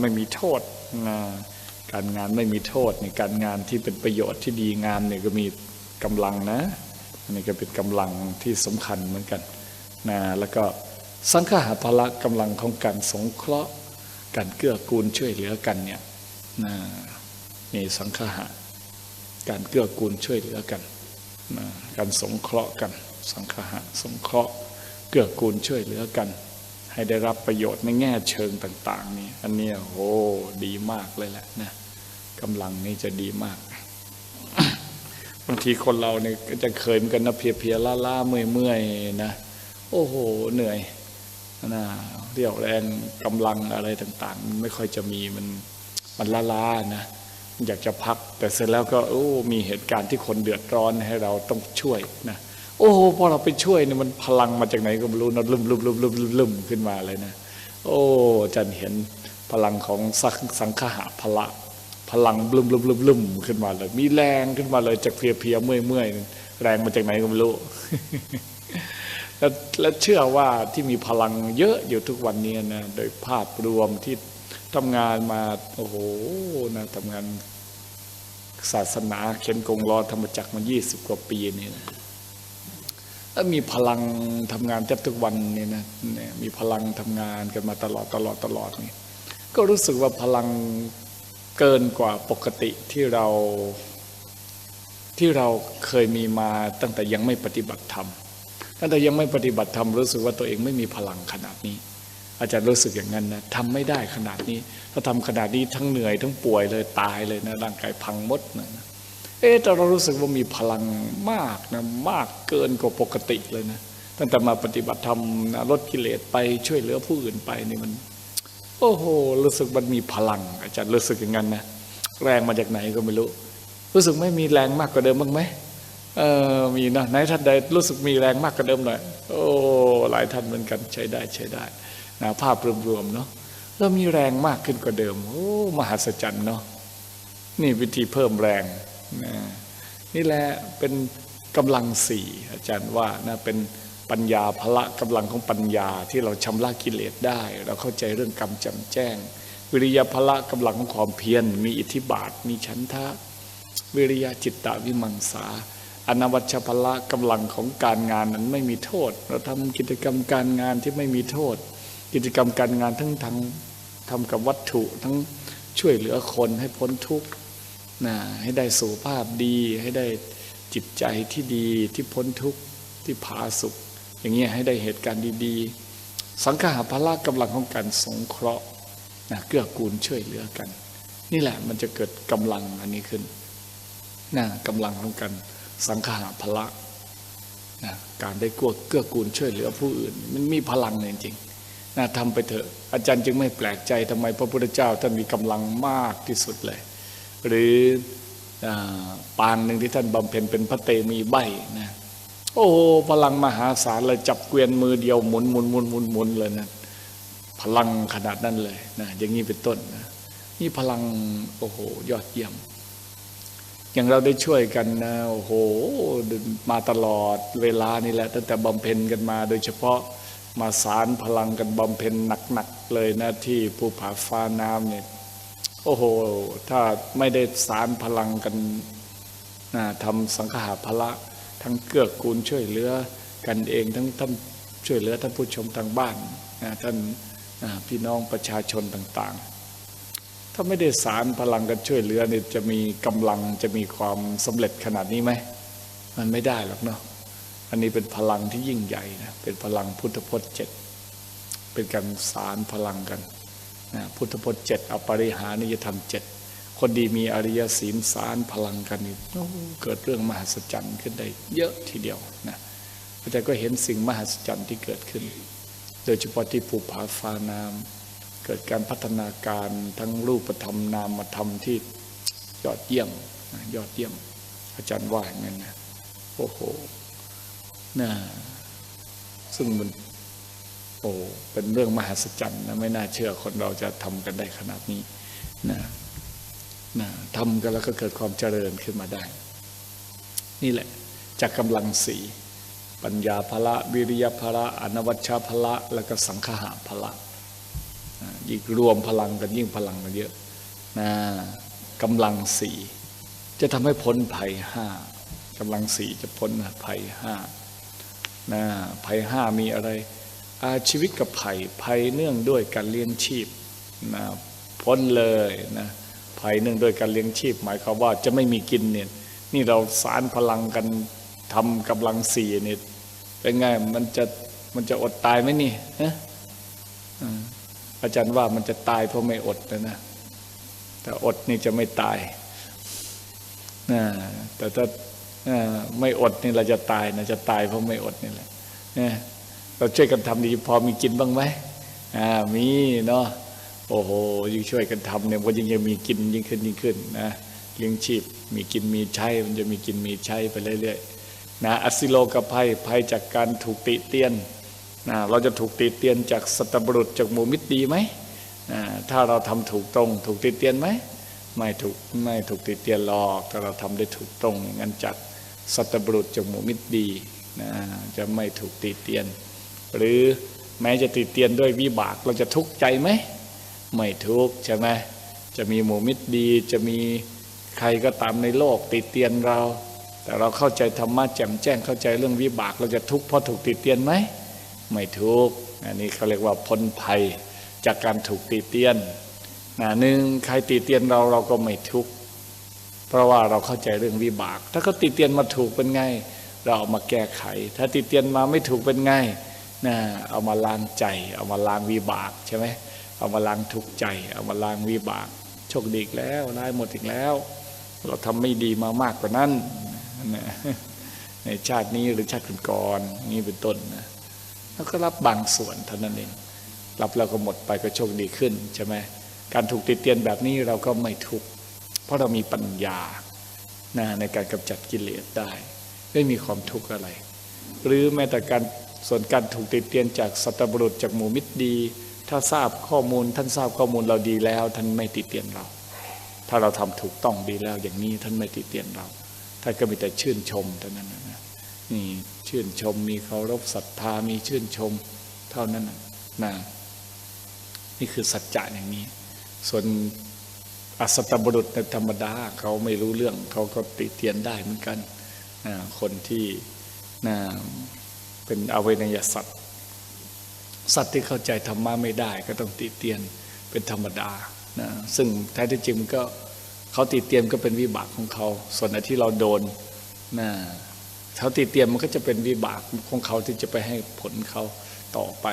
ไม่มีโทษนะการงานไม่มีโทษในการงานที่เป็นประโยชน์ที่ดีงานเนี่ยก็มีกำลังนะอันนี้ก็เป็นกำลังที่สำคัญเหมือนกันนะแล้วก็สังฆาภละกำลังของการสงเคราะห์การเกื้อกูลช่วยเหลือกันเนี่ยนะมีสังฆะการเกื้อกูลช่วยเหลือกันนะการสงเคราะห์กัน สังฆะสงเคราะห์เกื้อกูลช่วยเหลือกัน ให้ได้รับประโยชน์ในแง่เชิงต่าง ๆ นี่อันนี้โอ้ดีมากเลยแหละนะกำลังนี่จะดีมากบางทีคนเราเนี่ยก็จะเคยเหมือนกันนะเพียๆล้าๆเมื่อยๆนะโอ้โหเหนื่อยนะเรียวแรงกำลังอะไรต่างๆมันไม่ค่อยจะมีมันมันล้าๆนะอยากจะพัก แต่เสร็จแล้วก็โอ้มีเหตุการณ์ที่คนเดือดร้อนให้เราต้องช่วยนะ โอ้พอเราไปช่วยเนี่ยมันพลังมาจากไหนก็ไม่รู้นะลุ่มลุ่มลุ่มลุ่มลุ่มลุ่มขึ้นมาเลยนะ โอ้จารย์เห็นพลังของสังสังขหะพละ พลังลุ่มลุ่มลุ่มลุ่มขึ้นมาเลย มีแรงขึ้นมาเลยจากเพียเพียเมื่อยเมื่อยแรงมาจากไหนก็ไม่รู้แล้วแล้วเชื่อว่าที่มีพลังเยอะอยู่ทุกวันนี้นะโดยภาพรวมที่ทำงานมาโอ้โหนะทำงานศาสนาเข็นกงรอธรรมจักรมา20กว่าปีนี่นะ แล้วมีพลังทำงานแทบทุกวันนี่นะเนี่ยมีพลังทำงานกันมาตลอดตลอดตลอดนี่ก็รู้สึกว่าพลังเกินกว่าปกติที่เราที่เราเคยมีมาตั้งแต่ยังไม่ปฏิบัติธรรมตั้งแต่ยังไม่ปฏิบัติธรรมรู้สึกว่าตัวเองไม่มีพลังขนาดนี้ อาจารย์รู้สึกอย่างนั้นนะทำไม่ได้ขนาดนี้ ถ้าทำขนาดนี้ทั้งเหนื่อยทั้งป่วยเลยตายเลยนะร่างกายพังหมดนะ เอ๊ะแต่เรารู้สึกว่ามีพลังมากนะมากเกินกว่าปกติเลยนะตั้งแต่มาปฏิบัติธรรมนะลดกิเลสไปช่วยเหลือผู้อื่นไปนี่มัน โอ้โห รู้สึกมันมีพลัง อาจารย์รู้สึกอย่างนั้นนะแรงมาจากไหนก็ไม่รู้ รู้สึกไม่มีแรงมากกว่าเดิมบ้างไหมเออมีนะไหนท่านใดรู้สึกมีแรงมากกว่าเดิมหน่อยโอ้หลายท่านเหมือนกันใช้ได้ใช้ได้นะภาพรวมๆเนาะแล้วมีแรงมากขึ้นกว่าเดิมโอ้มหัศจรรย์เนาะนี่วิธีเพิ่มแรง นี่แหละเป็นกำลังสี่อาจารย์ว่านะเป็นปัญญาพละกำลังของปัญญาที่เราชำระกิเลสได้ เราเข้าใจเรื่องกรรมจำแจ้ง วิริยะพละกำลังของความเพียรมีอิทธิบาทมีฉันทะ วิริยะจิตตวิมังสาอนวัชพละกำลังของการงานนั้นไม่มีโทษ เราทำกิจกรรมการงานที่ไม่มีโทษ กิจกรรมการงานทั้งทางทำกับวัตถุทั้งช่วยเหลือคนให้พ้นทุกข์ นะให้ได้สุขภาพดี ให้ได้จิตใจที่ดีที่พ้นทุกข์ที่ผาสุข อย่างเงี้ยให้ได้เหตุการณ์ดีๆ สังฆาภละกำลังของการสงเคราะห์นะเกื้อกูลช่วยเหลือกัน นี่แหละมันจะเกิดกำลังอันนี้ขึ้นนะกำลังของกันสังฆาภละนะการได้กลัวเกื้อกูลช่วยเหลือผู้อื่น มันมีพลังจริงๆนะทำไปเถอะ อาจารย์จึงไม่แปลกใจทำไมพระพุทธเจ้าท่านมีกำลังมากที่สุดเลย หรือปางหนึ่งที่ท่านบำเพ็ญเป็นพระเตมีใบนะโอ้โหพลังมหาศาลเลยจับเกวียนมือเดียวหมุนหมุนหมุนหมุนหมุนเลยนะพลังขนาดนั้นเลยนะอย่างนี้เป็นต้นนะนี่พลังโอ้โหยอดเยี่ยม อย่างเราได้ช่วยกันนะโอ้โหมาตลอดเวลานี่แหละ ตั้งแต่บำเพ็ญกันมา โดยเฉพาะมาสารพลังกันบำเพ็ญหนักๆเลยนะที่ภูผาฟ้าน้ำเนี่ย โอ้โห ถ้าไม่ได้สารพลังกันนะทำสังฆาภละ ทั้งเกื้อกูลช่วยเหลือกันเองทั้งท่านช่วยเหลือท่านผู้ชมทางบ้านนะท่านนะพี่น้องประชาชนต่างๆ ถ้าไม่ได้สารพลังกันช่วยเหลือเนี่ยจะมีกำลังจะมีความสำเร็จขนาดนี้ไหม มันไม่ได้หรอกเนาะอันนี้เป็นพลังที่ยิ่งใหญ่นะเป็นพลังพุทธพจน์เจ็ดเป็นการสารพลังกัน นะพุทธพจน์เจ็ดอปริหานิยธรรมเจ็ดคนดีมีอริยศีลสารพลังกันนี่เกิดเรื่องมหัศจรรย์ขึ้นได้เยอะทีเดียวนะพระเจ้าก็เห็นสิ่งมหัศจรรย์ที่เกิดขึ้น โดยเฉพาะที่ภูผาฟ้านามเกิดการพัฒนาการทั้งรูปธรรมนามธรรมที่ยอดเยี่ยมยอดเยี่ยม อาจารย์ว่าอย่างนั้นนะโอ้โหน่าซึ่งมัน โอ้เป็นเรื่องมหัศจรรย์นะไม่น่าเชื่อคนเราจะทำกันได้ขนาดนี้นะนะทำกันแล้วก็เกิดความเจริญขึ้นมาได้ นี่แหละจากกำลังสีปัญญาภละวิริยภละอนวัชชาภละแล้วก็สังขหาภละยิ่งรวมพลังกันยิ่งพลังกันเยอะนะกำลังสีจะทำให้พ้นภัยห้ากำลังสีจะพ้นภัยห้านะภัยห้ามีอะไร ชีวิตกับภัยภัยเนื่องด้วยการเลี้ยงชีพนะพ้นเลยนะภัยเนื่องด้วยการเลี้ยงชีพ หมายความว่าจะไม่มีกินเนี่ยนี่เราสารพลังกันทำกำลังสี่เนี่ยเป็นไงมันจะมันจะอดตายไหมนี่ฮะอาจารย์ว่ามันจะตายเพราะไม่อดนะนะแต่อดนี่จะไม่ตายนะแต่ถ้าอ่าไม่อดนี่เราจะตายนะจะตายเพราะไม่อดนี่แหละนะ เราช่วยกันทำดีพอมีกินบ้างไหมอ่ามีเนาะโอ้โหยิ่งช่วยกันทำเนี่ยมันยิ่งจะมีกินยิ่งขึ้นยิ่งขึ้นนะเลี้ยงชีพมีกินมีใช้มันจะมีกินมีใช้ไปเรื่อยๆนะอสิโลกภัยภัยจากการถูกติเตียนนะเราจะถูกติเตียนจากสัตบุรุษจากหมู่มิตรดีไหมอ่าถ้าเราทำถูกตรง ถูกติเตียนไหมไม่ถูกไม่ถูกติเตียนหรอกถ้าเราทำได้ถูกตรงอย่างนั้นจากสัตบุรุษจากหมู่มิตรดีนะจะไม่ถูกติเตียน หรือแม้จะติดเตียนด้วยวิบากเราจะทุกข์ใจไหมไม่ทุกข์ใช่ไหมจะมีหมู่มิตรดีจะมีใครก็ตามในโลกติดเตียนเรา แต่เราเข้าใจธรรมะแจ่มแจ้งเข้าใจเรื่องวิบากเราจะทุกข์เพราะถูกติดเตียนไหมไม่ทุกข์อันนี้เขาเรียกว่าพ้นภัยจากการถูกติดเตียนนะหนึ่งใครติดเตียนเราเราก็ไม่ทุกข์เพราะว่าเราเข้าใจเรื่องวิบาก ถ้าเขาติดเตียนมาถูกเป็นไง เราเอามาแก้ไข ถ้าติดเตียนมาไม่ถูกเป็นไง นะเอามาล้างใจ เอามาล้างวิบากใช่ไหมเอามาล้างทุกข์ใจ เอามาล้างวิบากโชคดีอีกแล้วได้หมดอีกแล้ว เราทำไม่ดีมามากกว่านั้นนะในชาตินี้หรือชาติก่อนๆนี่เป็นต้นนะแล้วก็รับบางส่วนเท่านั้นเองรับแล้วก็หมดไปก็โชคดีขึ้นใช่ไหมการถูกติดเตียนแบบนี้เราก็ไม่ทุกข์เพราะเรามีปัญญานะในการกำจัดกิเลสได้ ไม่มีความทุกข์อะไร หรือแม้แต่การ ส่วนการถูกติเตียนจากสัตบุรุษจากหมู่มิตรดี ถ้าทราบข้อมูล ท่านทราบข้อมูลเราดีแล้ว ท่านไม่ติเตียนเรา ถ้าเราทำถูกต้องดีแล้วอย่างนี้ท่านไม่ติเตียนเราท่านก็มีแต่ชื่นชมเท่านั้นนะนี่ชื่นชมมีเคารพศรัทธามีชื่นชม เท่านั้นนะนะนี่คือสัจจะอย่างนี้ ส่วนอสัตบุรุษในธรรมดาเขาไม่รู้เรื่องเขาก็ติเตียนได้เหมือนกันนะคนที่นะ เป็นอเวนยสัตว์สัตว์ที่เข้าใจธรรมะไม่ได้ ก็ต้องติเตียนเป็นธรรมดานะซึ่งแท้ที่จริงก็เขาติเตียนก็เป็นวิบากของเขา ส่วนไหนที่เราโดนนะเขาติเตียนมันก็จะเป็นวิบากของเขาที่จะไปให้ผลเขาต่อไป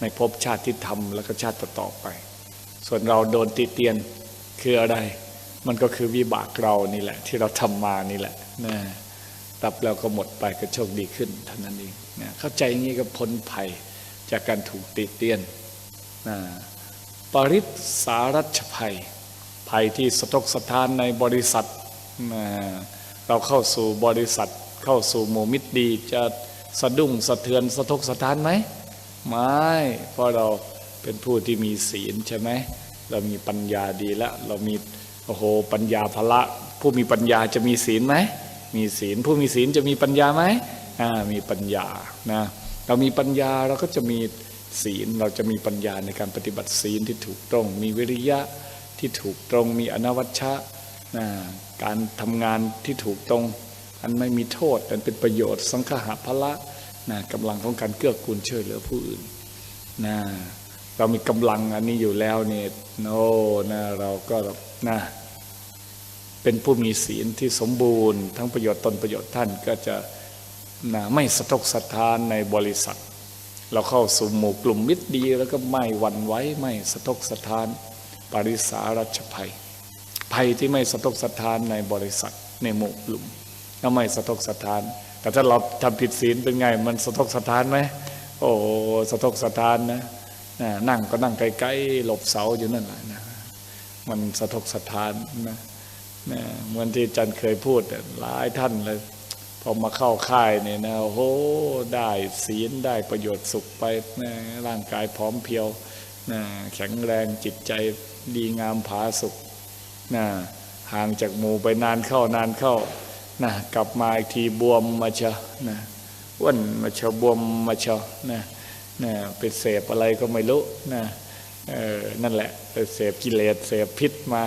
ในภพชาติที่ทำแล้วก็ชาติต่อไป ส่วนเราโดนติเตียนคืออะไร มันก็คือวิบากเรานี่แหละ ที่เราทำมานี่แหละนะ รับแล้วก็หมดไปก็โชคดีขึ้นเท่านั้นเองนะเข้าใจอย่างนี้ก็พ้นภัยจากการถูกติเตียนนะปริสารัชภัย ภัยที่สะทกสะท้านในบริษัทนะเราเข้าสู่บริษัท เข้าสู่หมู่มิตรดี จะสะดุ้งสะเทือนสะทกสะท้านไหมไม่เพราะเราเป็นผู้ที่มีศีลใช่ไหมเรามีปัญญาดีแล้ว เรามีโอ้โหปัญญาพละ ผู้มีปัญญาจะมีศีลไหม มีศีล ผู้มีศีลจะมีปัญญาไหมอ่ามีปัญญานะเรามีปัญญาเราก็จะมีศีลเราจะมีปัญญาในการปฏิบัติศีลที่ถูกต้องมีวิริยะที่ถูกตรง มีอนวัชชะนะการทำงานที่ถูกตรง อันไม่มีโทษอันเป็นประโยชน์สังฆะพละนะกำลังของการเกื้อกูลช่วยเหลือผู้อื่นนะเรามีกำลังอันนี้อยู่แล้วเนี่ยโน้นะเราก็นะ เป็นผู้มีศีลที่สมบูรณ์ ทั้งประโยชน์ตนประโยชน์ท่านก็จะนะไม่สะทกสะทานในบริษัท เราเข้าสู่หมู่กลุ่มมิตรดี แล้วก็ไม่หวั่นไหวไม่สะทกสะทาน ปริสารัชภัย ภัยที่ไม่สะทกสะทานในบริษัทในหมู่กลุ่มก็ไม่สะทกสะทาน แต่ถ้าเราทำผิดศีลเป็นไง มันสะทกสะทานไหมโอ้สะทกสะทานนะนั่งก็นั่งไกลๆหลบเสาอยู่นั่นแหละนะมันสะทกสะทานนะ นะเหมือนที่จันเคยพูดหลายท่านเลยพอมาเข้าค่ายเนี่ยนะโอ้โหได้ศีลได้ประโยชน์สุขไปนะร่างกายพร้อมเพรียวนะแข็งแรงจิตใจดีงามผาสุขนะห่างจากหมู่ไปนานเข้านานเข้านะกลับมาอีกทีบวมมาเชะนะอ้วนมาเชะบวมมาเชอะนะนะไปเสพอะไรก็ไม่รู้นะเออนั่นแหละเสพกิเลสเสพพิษมา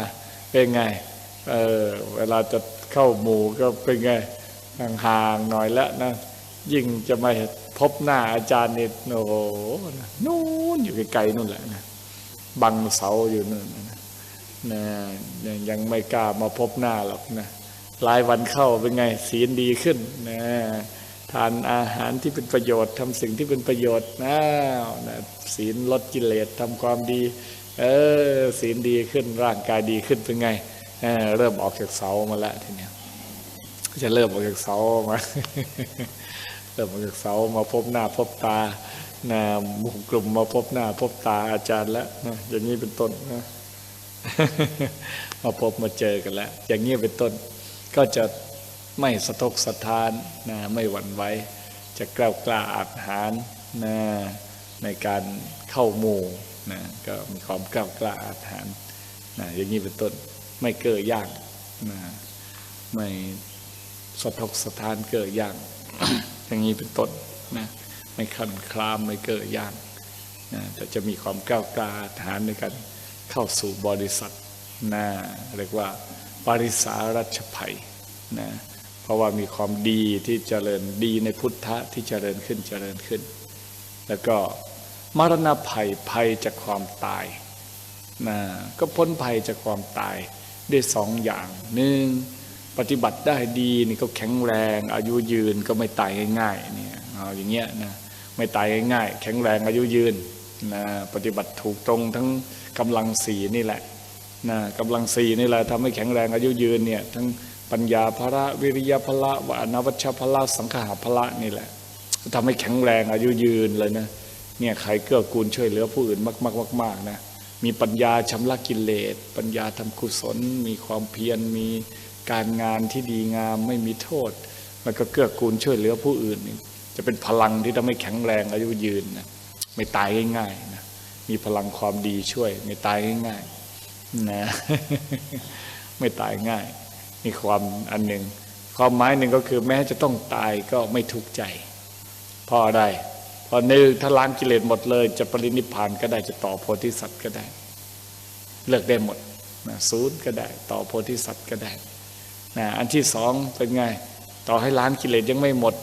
เป็นไง เออเวลาจะเข้าหมู่ก็เป็นไงห่างๆหน่อยแล้วนะ ยิ่งจะมาพบหน้าอาจารย์นี่โอ้โหนู่นอยู่ไกลๆนู่นแหละนะบังเสาอยู่นู่นนะนะยังยังไม่กล้ามาพบหน้าหรอกนะหลายวันเข้าเป็นไงศีลดีขึ้นนะทานอาหารที่เป็นประโยชน์ทำสิ่งที่เป็นประโยชน์นะนะศีลลดกิเลสทำความดี เออศีลดีขึ้นร่างกายดีขึ้นเป็นไง เริ่มออกจากเสามาแล้วทีเนี้ยจะเริ่มออกจากเสามาเริ่มออกจากเสามาพบหน้าพบตานะหมู่กลุ่มมาพบหน้า พบตาอาจารย์แล้วนะอย่างนี้เป็นต้นนะมาพบมาเจอกันแล้ว อย่างนี้เป็นต้น ก็จะไม่สะทกสะทานนะไม่หวั่นไหวจะกล้ากล้าอาหารนะในการเข้าหมู่นะก็มีความกล้ากล้าอาหารนะอย่างนี้เป็นต้น ไม่เก้อยากนะไม่สะทกสะท้านเกิดย่างอย่างนี้เป็นต้นนะไม่ขันคลามไม่เกิดย่างนะแต่จะมีความก้าวกล้าฐานในการเข้าสู่บริษัทนะเรียกว่าปริสารัชภัยนะเพราะว่ามีความดีที่เจริญดีในพุทธะที่เจริญขึ้นเจริญขึ้น แล้วก็มรณะภัยภัยจากความตายนะก็พ้นภัยจากความตาย ได้สองอย่างหนึ่งปฏิบัติได้ดีนี่ก็แข็งแรง อายุยืนก็ไม่ตายง่ายๆเนี่ยเอาอย่างเงี้ยนะไม่ตายง่ายๆแข็งแรงอายุยืนนะปฏิบัติถูกตรงทั้งกำลังสีนี่แหละนะกำลังสีนี่แหละทำให้แข็งแรงอายุยืนเนี่ยทั้งปัญญาภละวิริยภละวานวัชภละสังขารภละนี่แหละทำให้แข็งแรงอายุยืนเลยนะเนี่ยใครเกื้อกูลช่วยเหลือผู้อื่นมากๆๆนะ มีปัญญาชำระกิเลส ปัญญาทำกุศล มีความเพียรมีการงานที่ดีงามไม่มีโทษแล้วก็เกื้อกูลช่วยเหลือผู้อื่นนี่จะเป็นพลังที่ทำให้แข็งแรงอายุยืนนะไม่ตายง่ายๆนะมีพลังความดีช่วย ไม่ตายง่ายๆนะไม่ตายง่ายมีความอันหนึ่งความหมายหนึ่งก็คือแม้จะต้องตายก็ไม่ทุกข์ใจพราะอไรเพราะหนึ่งถ้าล้างกิเลสหมดเลย จะปรินิพานก็ได้จะต่อโพธิสัตว์ก็ได้ เลิกได้หมดนะศูนย์ก็ได้ ต่อโพธิสัตว์ก็ได้นะอันที่สองเป็นไง ต่อให้ล้านกิเลสยังไม่หมด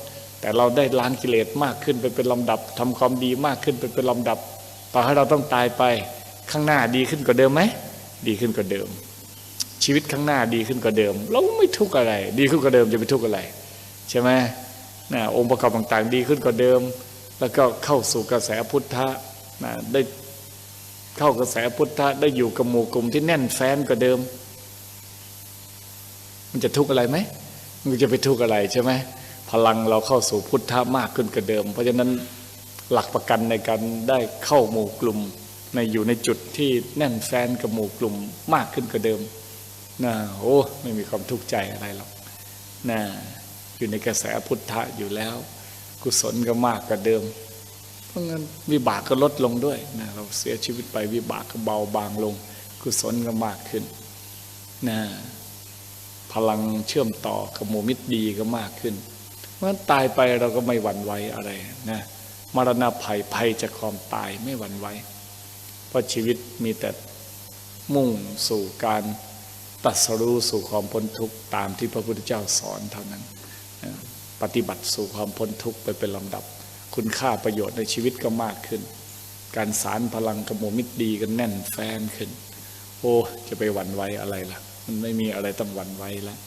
แต่เราได้ล้านกิเลสมากขึ้นไปเป็นลำดับทำความดีมากขึ้นไปเป็นลำดับ ต่อให้เราต้องตายไปข้างหน้าดีขึ้นกว่าเดิมไหมดีขึ้นกว่าเดิม ชีวิตข้างหน้าดีขึ้นกว่าเดิม เราไม่ทุกข์อะไร ดีขึ้นกว่าเดิมจะไปทุกข์อะไร ใช่ไหมนะองค์ประกอบต่างๆ ดีขึ้นกว่าเดิม แล้วก็เข้าสู่กระแสพุทธะนะได้เข้ากระแสพุทธะได้อยู่กับหมู่กลุ่มที่แน่นแฟ้นกว่าเดิม มันจะทุกข์อะไรไหมมันจะไปทุกข์อะไรใช่ไหมพลังเราเข้าสู่พุทธะมากขึ้นกว่าเดิม เพราะฉะนั้นหลักประกันในการได้เข้าหมู่กลุ่มในอยู่ในจุดที่แน่นแฟนกับหมู่กลุ่มมากขึ้นกว่าเดิมนะโอ้ไม่มีความทุกข์ใจอะไรหรอกนะอยู่ในกระแสพุทธะอยู่แล้ว กุศลก็มากกว่าเดิม เพราะงั้นวิบากก็ลดลงด้วยนะเราเสียชีวิตไปวิบากก็เบาบางลง กุศลก็มากขึ้นนะพลังเชื่อมต่อกับหมู่มิตรดีก็มากขึ้น เพราะฉะนั้นตายไปเราก็ไม่หวั่นไหวอะไรนะมรณะภัยภัยจากความตายไม่หวั่นไหวเพราะชีวิตมีแต่มุ่งสู่การตรัสรู้สู่ความพ้นทุกข์ตามที่พระพุทธเจ้าสอนเท่านั้น ปฏิบัติสู่ความพ้นทุกข์ไปเป็นลำดับ คุณค่าประโยชน์ในชีวิตก็มากขึ้น การสารพลังกระโมมิตรดีกันแน่นแฟนขึ้น โอ้จะไปหวั่นไหวอะไรล่ะ มันไม่มีอะไรต้องหวั่นไหวแล้ว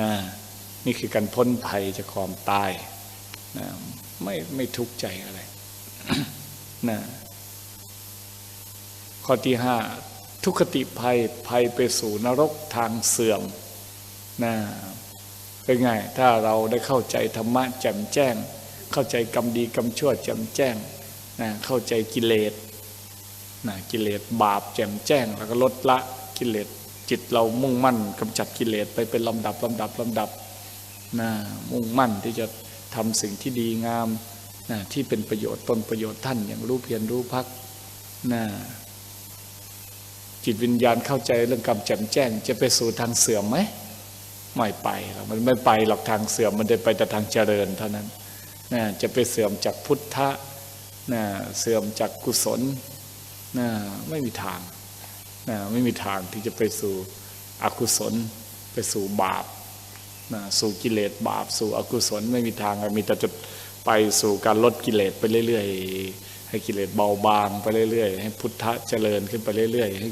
นะนี่คือการพ้นภัยจากความตายนะไม่ไม่ทุกข์ใจอะไรนะข้อที่ห้าทุกขติภัยภัยไปสู่นรกทางเสื่อมนะ เป็นไง ถ้าเราได้เข้าใจธรรมะแจ่มแจ้ง เข้าใจกรรมดีกรรมชั่วแจ่มแจ้งนะเข้าใจกิเลสนะกิเลสบาปแจ่มแจ้ง แล้วก็ลดละกิเลสจิตเรามุ่งมั่นกำจัดกิเลสไปเป็นลำดับลำดับลำดับนะมุ่งมั่นที่จะทำสิ่งที่ดีงามนะที่เป็นประโยชน์ตนประโยชน์ท่านอย่างรู้เพียรรู้พักนะจิตวิญญาณเข้าใจเรื่องกรรมแจ่มแจ้ง จะไปสู่ทางเสื่อมไหม ไม่ไปหรอกมันไม่ไปหรอกทางเสื่อมมันได้ไปแต่ทางเจริญเท่านั้นนะจะไปเสื่อมจากพุทธะนะเสื่อมจากกุศลนะไม่มีทางนะไม่มีทางที่จะไปสู่อกุศล ไปสู่บาปนะสู่กิเลสบาป สู่อกุศลไม่มีทางมีแต่จะไปสู่การลดกิเลสไปเรื่อยๆ ให้กิเลสเบาบางไปเรื่อยๆ ให้พุทธะเจริญขึ้นไปเรื่อยๆให้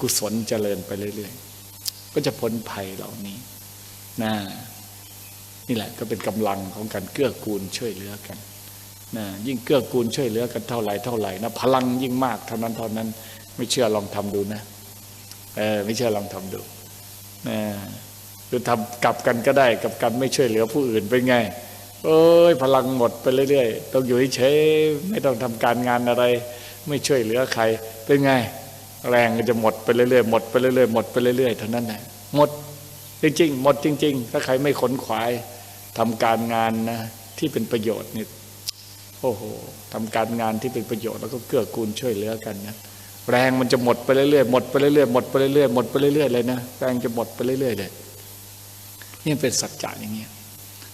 กุศลเจริญไปเรื่อยๆ ก็จะพ้นภัยเหล่านี้นะนี่แหละก็เป็นกำลังของการเกื้อกูลช่วยเหลือกันนะยิ่งเกื้อกูลช่วยเหลือกันเท่าไหร่เท่าไหร่นะพลังยิ่งมากเท่านั้นเท่านั้น ไม่เชื่อลองทำดูนะเออไม่เชื่อลองทำดูนะหรือทำกลับกันก็ได้กับการไม่ช่วยเหลือผู้อื่นเป็นไงเอ้ยพลังหมดไปเรื่อยๆต้องอยู่เฉยไม่ต้องทำการงานอะไร ไม่ช่วยเหลือใครเป็นไง แรงก็จะหมดไปเรื่อยๆหมดไปเรื่อยๆหมดไปเรื่อยๆเท่านั้นแหละหมดจริงๆ หมดจริง ๆ ถ้าใครไม่ขนขวายทำการงานนะที่เป็นประโยชน์นี่โอ้โหทำการงานที่เป็นประโยชน์แล้วก็เกื้อกูลช่วยเหลือกันนะแรงมันจะหมดไปเรื่อยๆหมดไปเรื่อยๆหมดไปเรื่อยๆหมดไปเรื่อยๆเลยนะแรงจะหมดไปเรื่อยๆเลยนี่เป็นสัจจะอย่างเงี้ย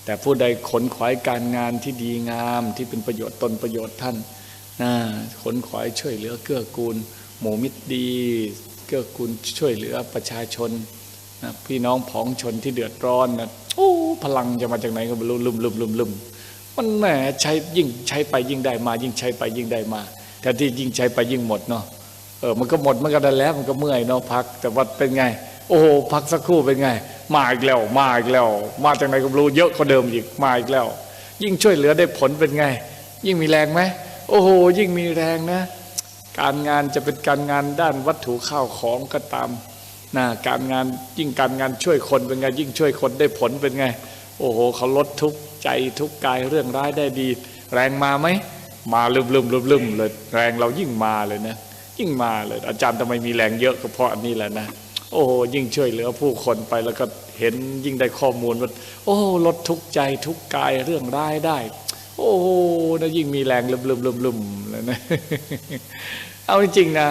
แต่ผู้ใดขนขวายการงานที่ดีงามที่เป็นประโยชน์ตนประโยชน์ท่านนะขนขวายช่วยเหลือเกื้อกูล หมู่มิตรดีเกื้อกูลช่วยเหลือประชาชนนะพี่น้องผองชนที่เดือดร้อนนะโอ้พลังจะมาจากไหนก็ไม่รู้ลืมลืมลืมลืมมันแหมใช้ยิ่งใช้ไปยิ่งได้มา ยิ่งใช้ไปยิ่งได้มา แต่ที่ยิ่งใช้ไปยิ่งหมดเนาะเออมันก็หมดมันก็ได้แล้วมันก็เมื่อยเนาะพักแต่ว่าเป็นไง โอ้โหพักสักครู่เป็นไง มาอีกแล้วมาอีกแล้ว มาจากไหนก็ไม่รู้เยอะกว่าเดิมอีกมาอีกแล้ว ยิ่งช่วยเหลือได้ผลเป็นไง ยิ่งมีแรงไหมโอ้โหยิ่งมีแรงนะ การงานจะเป็นการงานด้านวัตถุข้าวของก็ตามนะการงานยิ่งการงานช่วยคนเป็นไงยิ่งช่วยคนได้ผลเป็นไง โอ้โหเขาลดทุกใจทุกกายเรื่องร้ายได้ดี แรงมาไหมมาลืมลืมลืมลืมเลยแรงเรายิ่งมาเลยนะยิ่งมาเลย อาจารย์ทำไมมีแรงเยอะก็เพราะอันนี้แหละนะโอ้โหยิ่งช่วยเหลือผู้คนไปแล้วก็เห็นยิ่งได้ข้อมูลว่าโอ้ลดทุกใจทุกกายเรื่องร้ายได้ โอ้โหนะยิ่งมีแรงลืมลืมลืมลืมเลยนะเอาจริงๆนะ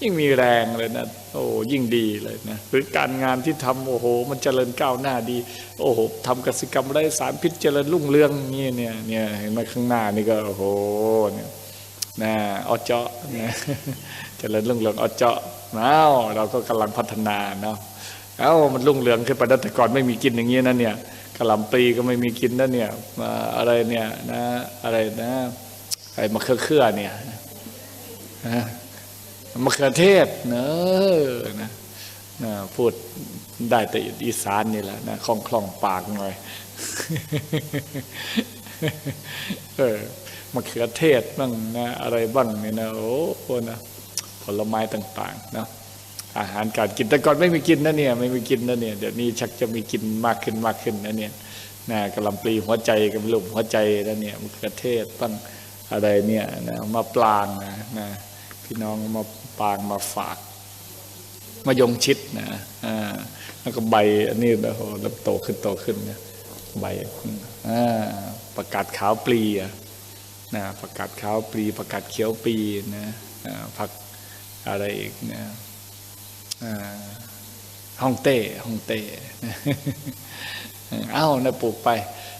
ยิ่งมีแรงเลยนะโอ้ยิ่งดีเลยนะหรือการงานที่ทำโอ้โห มันเจริญก้าวหน้าดี โอ้โหทำกสิกรรมไร้สารพิษเจริญรุ่งเรืองนี่เนี่ยเนี่ยเห็นไหมข้างหน้านี่ก็โอ้โหเนี่ยนะอเจาะนะเจริญรุ่งเรืองอเจาะเอ้าเราก็กำลังพัฒนาเนาะเอ้ามันรุ่งเรืองขึ้นไปแล้วแต่ก่อนไม่มีกินอย่างนี้นะเนี่ย กะหล่ำปลีก็ไม่มีกินนะเนี่ยอะไรเนี่ยนะอะไรนะไอ้มะเขือเขือเนี่ยนะมะเขือเทศเนอะนะนะพูดได้แต่อีสานนี่แหละนะคล่องคล่องปากหน่อยเออมะเขือเทศบ้างนะอะไรบ้างเนี่ยนะโอ้โหนะผลไม้ต่าง ๆ นะ อาหารการกินแต่ก่อนไม่มีกินนะเนี่ยไม่มีกินนะเนี่ยเดี๋ยวนี้ชักจะมีกินมากขึ้นมากขึ้นนะเนี่ยนะกระลำปลีหัวใจกับลูกหัวใจนะเนี่ยมะเขือเทศบ้างอะไรเนี่ยนะมาปลางนะนะพี่น้องมาปลางมาฝากมายงชิดนะอ่าแล้วก็ใบอันนี้นะโหแล้วโตขึ้นโตขึ้นนะใบอ่าประกาศขาวปลีนะประกาศขาวปลีประกาศเขียวปลีนะอ่าผักอะไรอีกนะอ่า ฮ่องเต้ฮ่องเต้เอ้านะปลูกไป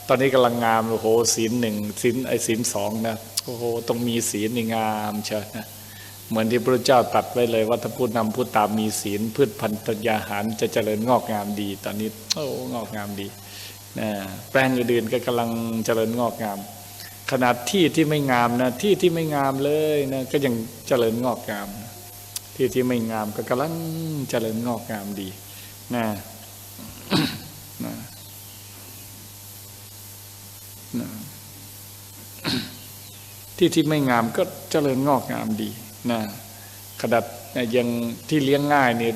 ตอนนี้กำลังงามโอ้โหศีลหนึ่งศีลไอ้ศีลสองนะโอ้โหต้องมีศีลนี่งามเชียวนะเหมือนที่พระเจ้าตัดไว้เลยว่าถ้าผู้นำผู้ตามมีศีล พืชพันธุ์ยาหารจะเจริญงอกงามดี ตอนนี้โอ้งอกงามดีนะแปลงอื่นๆก็กำลังเจริญงอกงาม ขนาดที่ที่ไม่งามนะที่ที่ไม่งามเลยนะก็ยังเจริญงอกงามนะ ที่ที่ไม่งามก็กำลังเจริญงอกงามดีนะนะนะที่ที่ไม่งามก็เจริญงอกงามดีนะขนาดยังที่เลี้ยงง่ายเนี่ย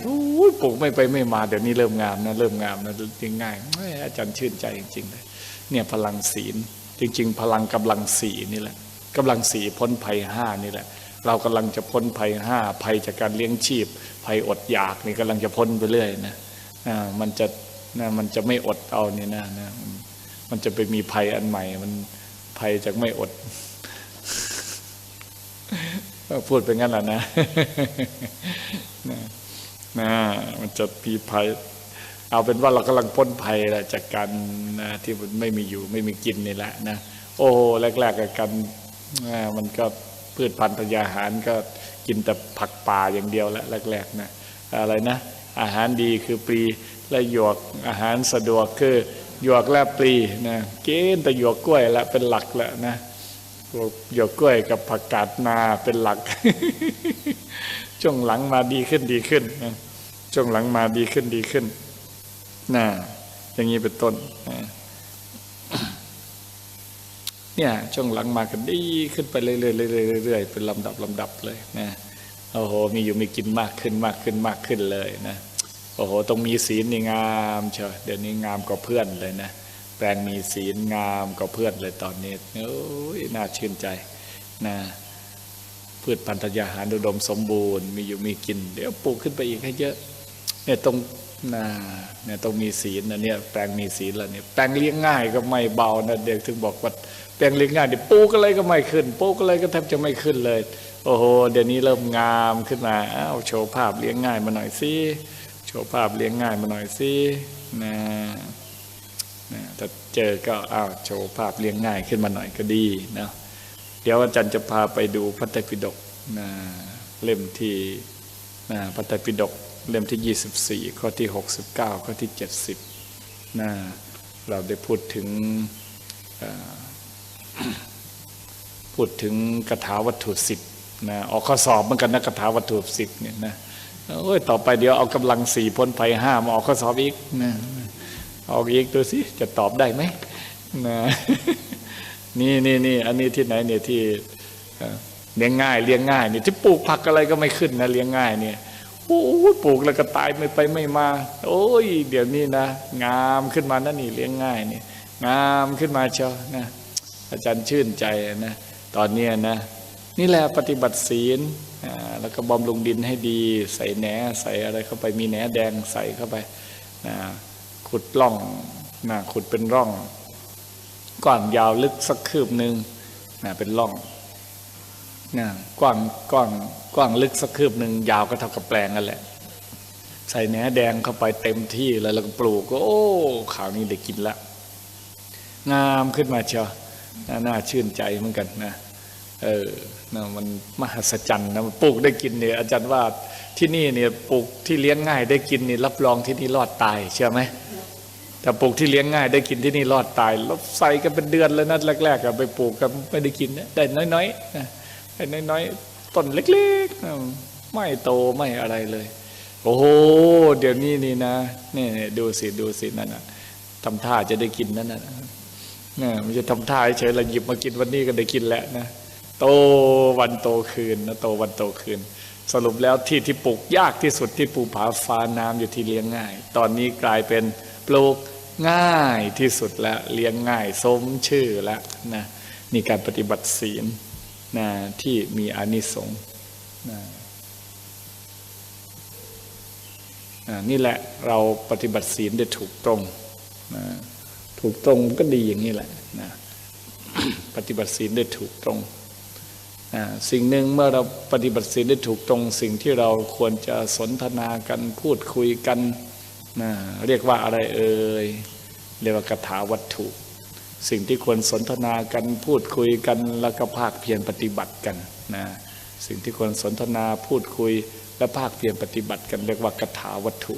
ปลูกไม่ไปไม่มาเดี๋ยวนี้เริ่มงามนะเริ่มงามนะเลี้ยงง่ายอาจารย์ชื่นใจจริงๆเลยเนี่ยพลังศีล จริง ๆ พลังกำลังสีนี่แหละกำลังสีพ้นภัยห้านี่แหละ เรากำลังจะพ้นภัยห้าภัยจากการเลี้ยงชีพ ภัยอดอยากนี่กำลังจะพ้นไปเรื่อยนะมันจะนะมันจะไม่อดเอาเนี่ยนะนะมันจะไปมีภัยอันใหม่ มันภัยจากไม่อดพูดไปงั้นแหละนะนะนะมันจะมีภัย เอาเป็นว่าเรากำลังพ้นภัยแหละจากการนะที่มันไม่มีอยู่ไม่มีกินนี่แหละนะโอ้แรกๆกับกันมันก็ พืชพันธุ์ธัญญาหารก็กินแต่ผักป่าอย่างเดียวแหละแรกๆนะอะไรนะ อาหารดีคือปลีและหยวกอาหารสะดวกคือหยวกและปลีนะเกณฑ์แต่หยวกกล้วยละเป็นหลักแหละนะหยวกกล้วยกับผักกาดนาเป็นหลัก ช่วงหลังมาดีขึ้นดีขึ้นนะช่วงหลังมาดีขึ้นดีขึ้นนะอย่างนี้เป็นต้นนะ เนี่ยช่วงหลังมากันดีขึ้นไปเรื่อยๆเรื่อยๆเป็นลำดับลำดับเลยนะโอ้โหมีอยู่มีกินมากขึ้นมากขึ้นมากขึ้นเลยนะโอ้โหต้องมีศีลนี่งามเชียวเดี๋ยวนี้งามกว่าเพื่อนเลยนะแปลงมีศีลงามกว่าเพื่อนเลยตอนนี้โอ้ยน่าชื่นใจนะพืชพันธุ์ธัญญาหารอุดมสมบูรณ์มีอยู่มีกิน เดี๋ยวปลูกขึ้นไปอีกให้เยอะเนี่ยตรงนะเนี่ยต้องมีศีลนะเนี่ยแปลงมีศีลแล้วเนี่ยแปลงเลี้ยงง่ายก็ไม่เบานะเด็กถึงบอกว่า แปลงเลี้ยงง่ายเดี๋ยวปลูกอะไรก็ไม่ขึ้นปลูกอะไรก็แทบจะไม่ขึ้นเลย โอ้โห เดี๋ยวนี้เริ่มงามขึ้นมาอ้าวโชว์ภาพเลี้ยงง่ายมาหน่อยสิโชว์ภาพเลี้ยงง่ายมาหน่อยสินะนะถ้าเจอก็อ้าวโชว์ภาพเลี้ยงง่ายขึ้นมาหน่อยก็ดีนะเดี๋ยวอาจารย์จะพาไปดูพระไตรปิฎกนะเล่มที่นะพระไตรปิฎกเล่มที่ 24 ข้อที่ 69 ข้อที่ 70นะเราได้พูดถึงอ่อ พูดถึงคาถาวัตถุสิบนะออกข้อสอบเหมือนกันนะคาถาวัตถุสิบเนี่ยนะโอ้ยต่อไปเดี๋ยวเอากำลังสี่พ้นภัยห้ามาออกข้อสอบอีกนะเอาอีกดูสิจะตอบได้ไหมนะนี่นี่นี่อันนี้ที่ไหนเนี่ยที่เลี้ยงง่ายเลี้ยงง่ายเนี่ยที่ปลูกผักอะไรก็ไม่ขึ้นนะเลี้ยงง่ายเนี่ยโอ้ปลูกแล้วก็ตายไม่ไปไม่มา โอ้ย เดี๋ยวนี้นะ งามขึ้นมานะนี่เลี้ยงง่ายเนี่ยงามขึ้นมาเชียวนะ อาจารย์ชื่นใจนะตอนเนี้นะนี่แหละปฏิบัติศีลแล้วก็บำรุงดินให้ดี ใส่แหนใส่อะไรเข้าไปมีแหนแดงใส่เข้าไปนะขุดร่องนะขุดเป็นร่องกว้างยาวลึกสักคืบหนึ่งนะเป็นร่องนะกว้างกว้างกว้างลึกสักคืบหนึ่งยาวก็เท่ากับแปลงนั่นแหละ ใส่แหนแดงเข้าไปเต็มที่แล้วแล้วก็ปลูกก็โอ้ข่าวนี้ได้กินละงามขึ้นมาเชียว น่าน่าชื่นใจเหมือนกันนะเออนะมันมหัศจรรย์นะมันปลูกได้กินเนี่ยอาจารย์ว่าที่นี่เนี่ยปลูกที่เลี้ยงง่ายได้กินนี่รับรองที่นี่รอดตายเชื่อไหมแต่ปลูกที่เลี้ยงง่ายได้กินที่นี่รอดตายแล้วใส่กันเป็นเดือนเลยนะแรกๆอะไปปลูกกันไม่ได้กินนะได้น้อยๆนะได้น้อยๆต้นเล็กๆไม่โตไม่อะไรเลย โอ้โหเดี๋ยวนี้นี่นะนี่ดูสิดูสินั่นนะทำท่าจะได้กินนั่นนะ นะมันจะทำท่าเฉยๆเราหยิบมากินวันนี้ก็ได้กินแล้วนะโตวันโตคืนนะโตวันโตคืน สรุปแล้วที่ที่ปลูกยากที่สุดที่ปูผาฟ้าน้ำอยู่ที่เลี้ยงง่าย ตอนนี้กลายเป็นปลูกง่ายที่สุดแล้วเลี้ยงง่ายสมชื่อแล้วนะนี่การปฏิบัติศีลนะที่มีอนิสงส์นะนี่แหละเราปฏิบัติศีลได้ถูกตรงนะ ถูกตรงก็ดีอย่างนี้แหละนะปฏิบัติศีลได้ถูกตรงอ่าสิ่งหนึ่งเมื่อเราปฏิบัติศีลได้ถูกตรง สิ่งที่เราควรจะสนทนากันพูดคุยกันนะเรียกว่าอะไรเอ่ยเรียกว่ากถาวัตถุ สิ่งที่ควรสนทนากันพูดคุยกันแล้วก็ภาคเพียรปฏิบัติกันนะสิ่งที่ควรสนทนาพูดคุยและภาคเพียรปฏิบัติกัน เรียกว่ากถาวัตถุ